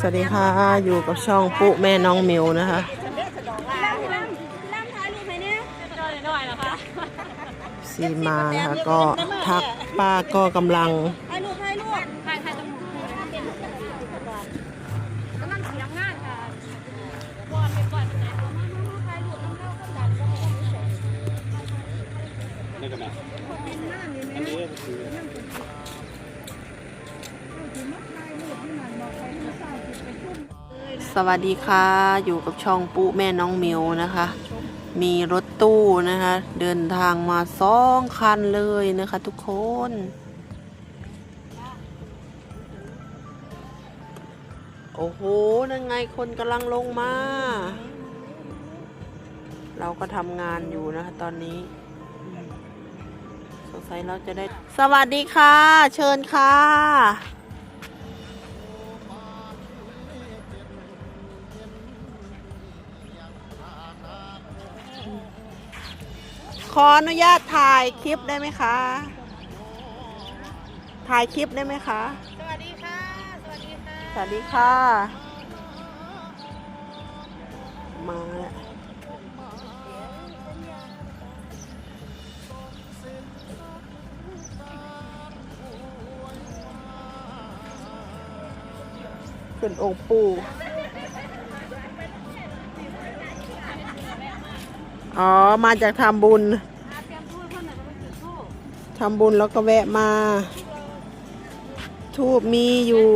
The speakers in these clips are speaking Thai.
สวัสดีค่ะ อยู่กับช่องปุ๊แม่น้องมิวนะคะล่ำล่ำล่ำท้ายรูปไหมเนี่ยซีมานะคะก็ทักป้าก็กำลัง วัสดีค่ะ อยู่กับช่องปุ๊แม่น้องมิวนะคะ มีรถตู้นะคะ เดินทางมาสองคันเลยนะคะทุกคน โอ้โห นั่นไงคนกำลังลงมา เราก็ทำงานอยู่นะคะตอนนี้สงสัยเราจะได้ สวัสดีค่ะ เชิญค่ะ ออนุญาตถ่ายคลิปได้ไหมคะ ถ่ายคลิปได้ไหมคะ สวัสดีค่ะ สวัสดีค่ะ สวัสดีค่ะ มาแล้วขึ้นองค์ปู่ อ๋อ มาจากทำบุญทูบเพื่อนหน่อยจะไปจุดทูบทำบุญแล้วก็แวะมา ทูบมีอยู่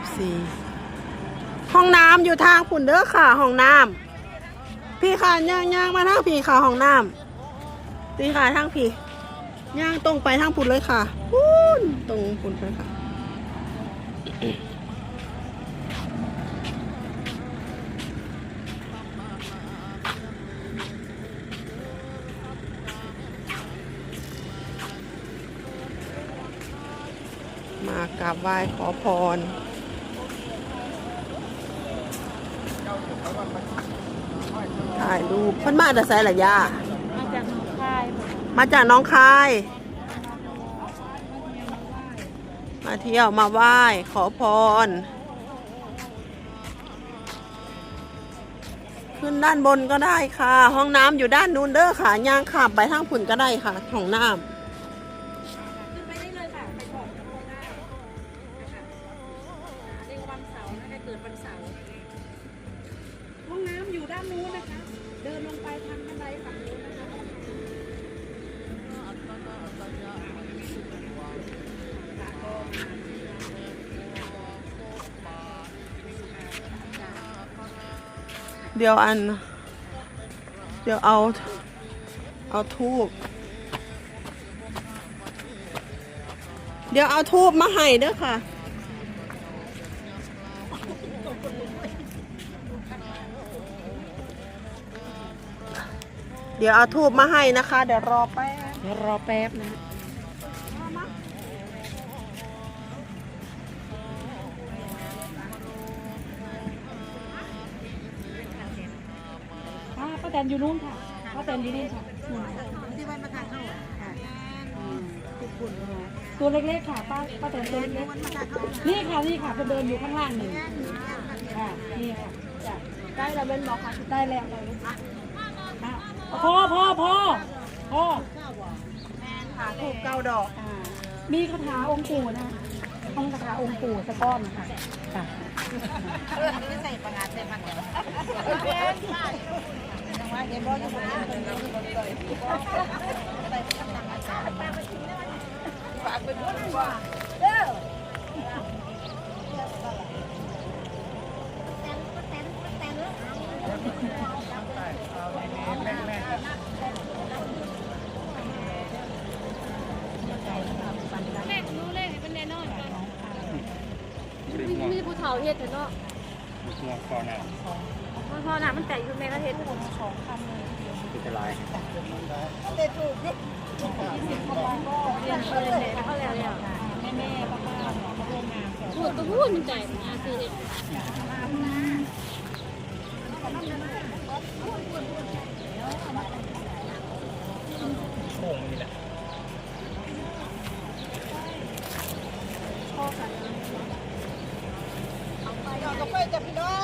FC ห้องน้ำอยู่ทางปุ่นเด้อค่ะห้องน้ำพี่ค่ะย่างย่างมาทางพี่ค่ะห้องน้ำพี่ค่ะทางพี่ย่างตรงไปทางปุ่นเลยค่ะปุ้นตรงปุ่นเลยค่ะมากราบไหว้ขอพร ถ่ายรูปเพิ่นมาแต่ไสละย่ามาจากหนองคายมาจากน้องคาย มาเที่ยวมาไหว้ขอพร ขึ้นด้านบนก็ได้ค่ะ ห้องน้ำอยู่ด้านนู้นเด้อค่ะย่างข้ามไปทางผุนก็ได้ค่ะห้องน้ขึ้ เดี๋ยวอัน เดี๋ยวเอา เอาทูบเดี๋ยวเอาทูบมาให้เด้อค่ะ เดี๋ยวเอาทูบมาให้นะคะ เดี๋ยวรอแป๊บ เดี๋ยวรอแป๊บนะ แตนอยู่นู่นค่ะป้าแตนอยู่นี่ค่ะนู่นที่บ้านมาทางเข้าค่ะตัวเล็กๆค่ะป้าป้าแตนตัวเล็กๆนี่ค่ะนี่ค่ะเพิ่นเดินอยู่ข้างล่างหนึ่งค่ะนี่ค่ะจ้ะได้แล้วเป็นหมอค่ะได้แล้วค่ะพ่อพ่อพ่อพ่อหาทูบเก้าดอกอ่ามีคาถาองค์ปู่นะห้องคาถาองค์ปู่สะก้อนค่ะค่ะเล ขรู้เลขเป็นแน่นอนกันมีผู้เฒ่าเฮ็ดเถอะเนาะ หัวคอหน้าว่า พอหนามันแตกอยู่ในประเทศสองคันเลยที่จะลายเด็ดถูกยี่สิบกว่าบาทก็เรียนเชิญเลยเขาแล้วแล้วแม่แม่ป้าป้าเนี่ยมาร่วมงานแถวพูดก็พูดมันใจนะคือโป่งนี่แหละมีอีกไปอัน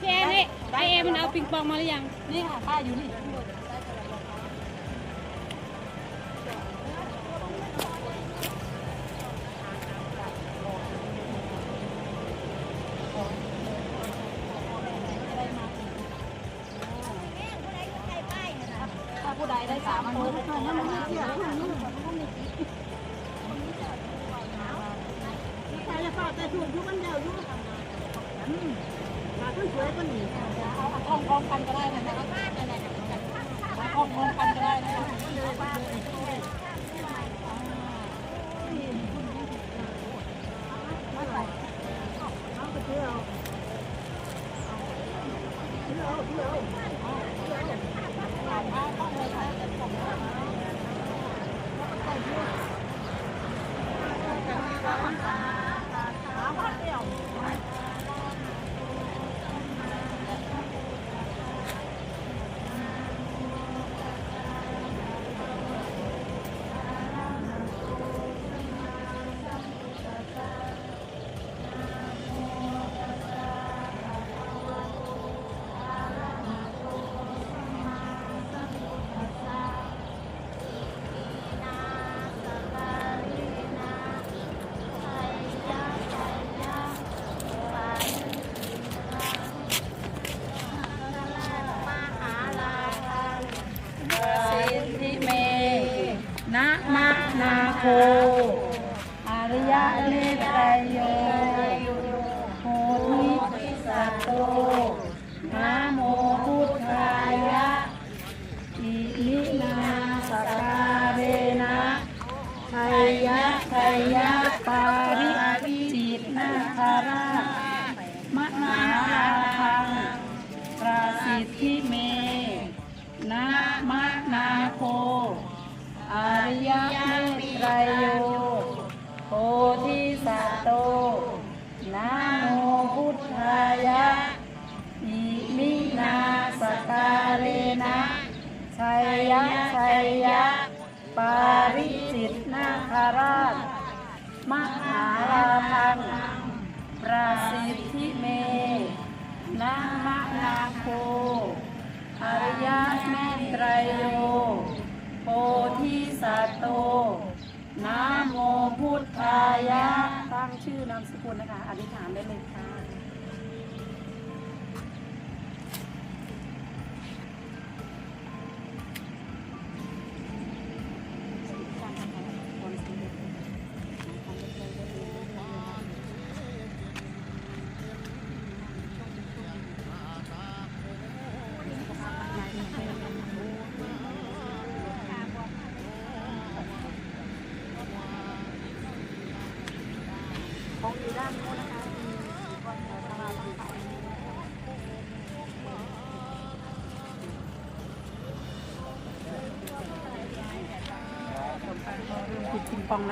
พี่เอนี่ไอเอมันเอาปิงปองมาหรือยัง นี่ค่ะป้าอยู่นี่ แต่ถูกทุกวันเดียวอยู่มาต้นสวยก็หนีเอาทองทองกันก็ได้นะคะทองทองกันก็ได้นะคะสิ สั ราช มหาลาภังประสิทธิเมนะมะนาโคอริยเมตไตรโย โพธิสัตโตนะโมพุทธายะ ตั้งชื่อนามสกุลนะคะ อธิษฐานได้เลยค่ะ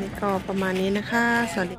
นี้ก็ประมาณนี้นะคะ สวัสดี